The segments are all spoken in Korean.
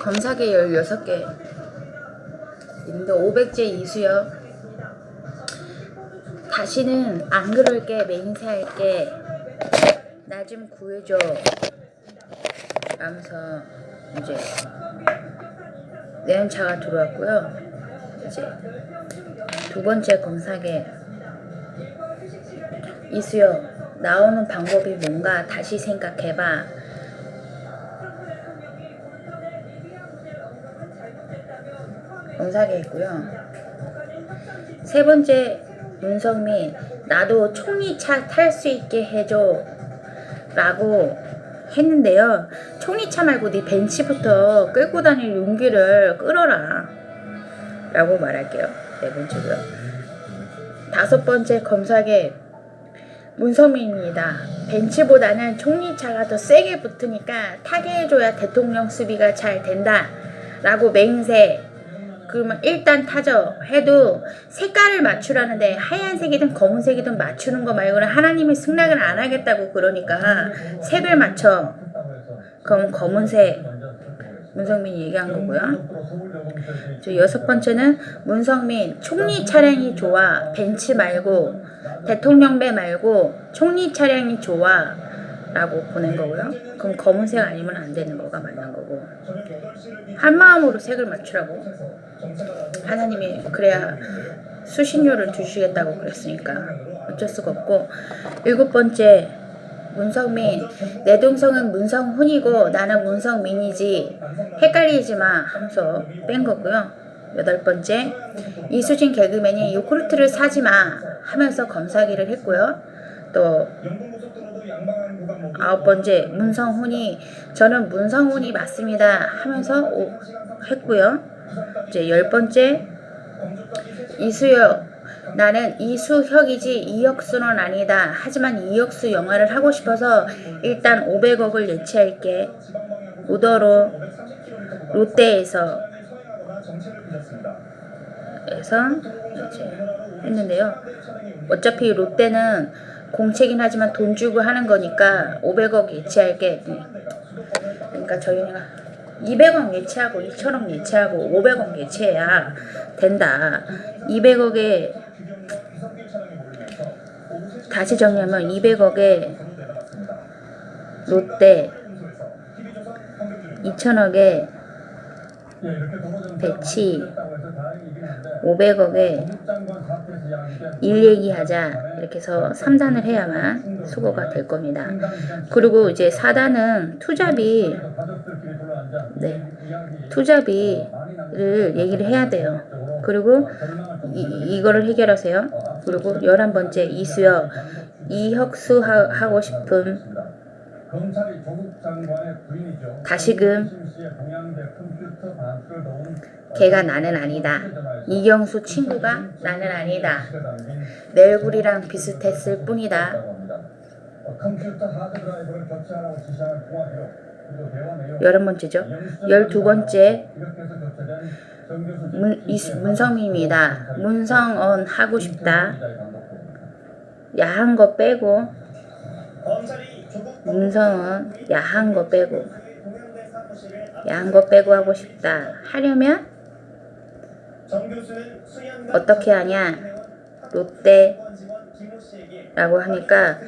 검사계 16개. 있는데 500제 이수요 다시는 안 그럴게 맹세 할게 나 좀 구해줘. 하면서 이제 내연차가 들어왔고요. 이제 두 번째 검사계. 이수요 나오는 방법이 뭔가 다시 생각해봐 검사계 있고요 세 번째 문성민 나도 총리차 탈 수 있게 해줘 라고 했는데요 총리차 말고 네 벤치부터 끌고 다닐 용기를 끌어라 라고 말할게요 네 번째고요 다섯 번째 검사계 문성민입니다. 벤치보다는 총리차가 더 세게 붙으니까 타게 해줘야 대통령 수비가 잘 된다. 라고 맹세. 그러면 일단 타죠. 해도 색깔을 맞추라는데 하얀색이든 검은색이든 맞추는 거 말고는 하나님이 승낙을 안 하겠다고 그러니까 색을 맞춰. 그럼 검은색. 문성민이 얘기한 거고요. 저 여섯 번째는 문성민 총리 차량이 좋아 벤츠 말고 대통령배 말고 총리 차량이 좋아 라고 보낸 거고요. 그럼 검은색 아니면 안 되는 거가 맞는 거고. 한 마음으로 색을 맞추라고. 하나님이 그래야 수신료를 주시겠다고 그랬으니까 어쩔 수가 없고. 일곱 번째 문성민. 내 동성은 문성훈이고 나는 문성민이지. 헷갈리지 마 하면서 뺀 거고요. 여덟 번째 이수진 개그맨이 요구르트를 사지 마 하면서 검사기를 했고요. 또 아홉 번째 문성훈이 저는 문성훈이 맞습니다 하면서 오, 했고요. 이제 열 번째 이수혁 나는 이수혁이지 이혁수는 아니다. 하지만 이혁수 영화를 하고 싶어서 일단 500억을 예치할게. 우더로 롯데에서 에서 했는데요. 어차피 롯데는 공채긴 하지만 돈 주고 하는 거니까 500억 예치할게. 그러니까 저희가 200억 예치하고 2천억 예치하고 500억 예치해야 된다. 200억에 다시 정리하면 200억에 롯데 2천억에 배치 500억에 일 얘기하자 이렇게 해서 3단을 해야만 수고가 될 겁니다. 그리고 이제 4단은 투잡이 네 투잡이를 얘기를 해야 돼요. 그리고 이, 이거를 해결하세요. 그리고 11번째 이수여 이혁수 하, 하고 싶음 검찰이 조국 장관의 부인이죠. 다시금 걔가 나는 아니다. 이경수 친구가 나는 아니다. 내 얼굴이랑 비슷했을 뿐이다. 어, 컴퓨터 하드 드라이브를 지시하는 통화 기록 번째죠. 열두 번째 문, 이수- 문성민입니다. 문성언 하고 싶다. 야한 거 빼고 문성은 야한 거 빼고 야한 거 빼고 하고 싶다. 하려면 어떻게 하냐? 롯데라고 하니까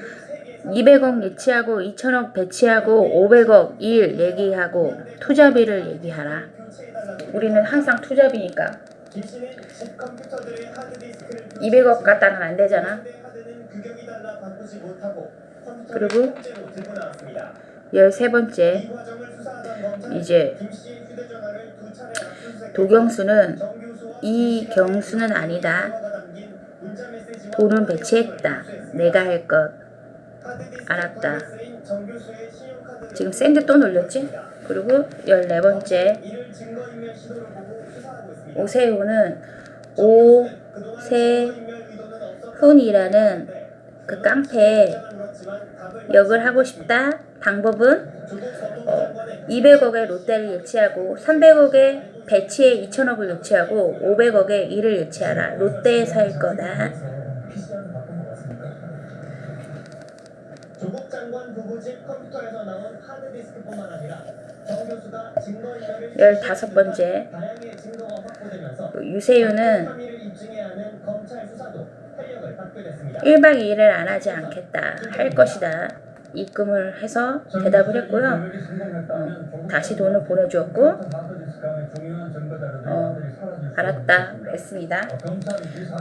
200억 예치하고 2천억 배치하고 500억 일 얘기하고 투자비를 얘기하라. 우리는 항상 투자비니까 200억 갖다는 안 되잖아. 그리고 13번째 이제 도경수는 이 경수는 아니다. 돈은 배치했다. 내가 할 것. 알았다. 지금 샌드 또 놀렸지? 그리고 14번째 오세훈은 오세훈이라는 그 깡패 역을 하고 싶다. 방법은 어, 200억에 롯데를 예치하고 300억에 배치에 2천억을 예치하고 500억에 이를 예치하라. 롯데에 살 거다. 열다섯 번째. 유세윤은 혐의를 입증해야 하는 검찰 수사도 탄력을 받게 됐습니다. 1박 2일을 안 하지 않겠다 할 것이다. 입금을 해서 대답을 했고요. 어, 다시 돈을 보내주었고 어, 알았다 했습니다.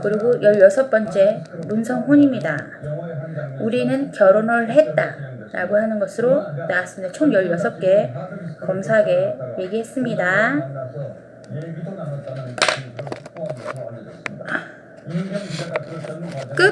그리고 16번째 문성훈입니다. 우리는 결혼을 했다 라고 하는 것으로 나왔습니다. 총 16개 검사에게 얘기했습니다 얘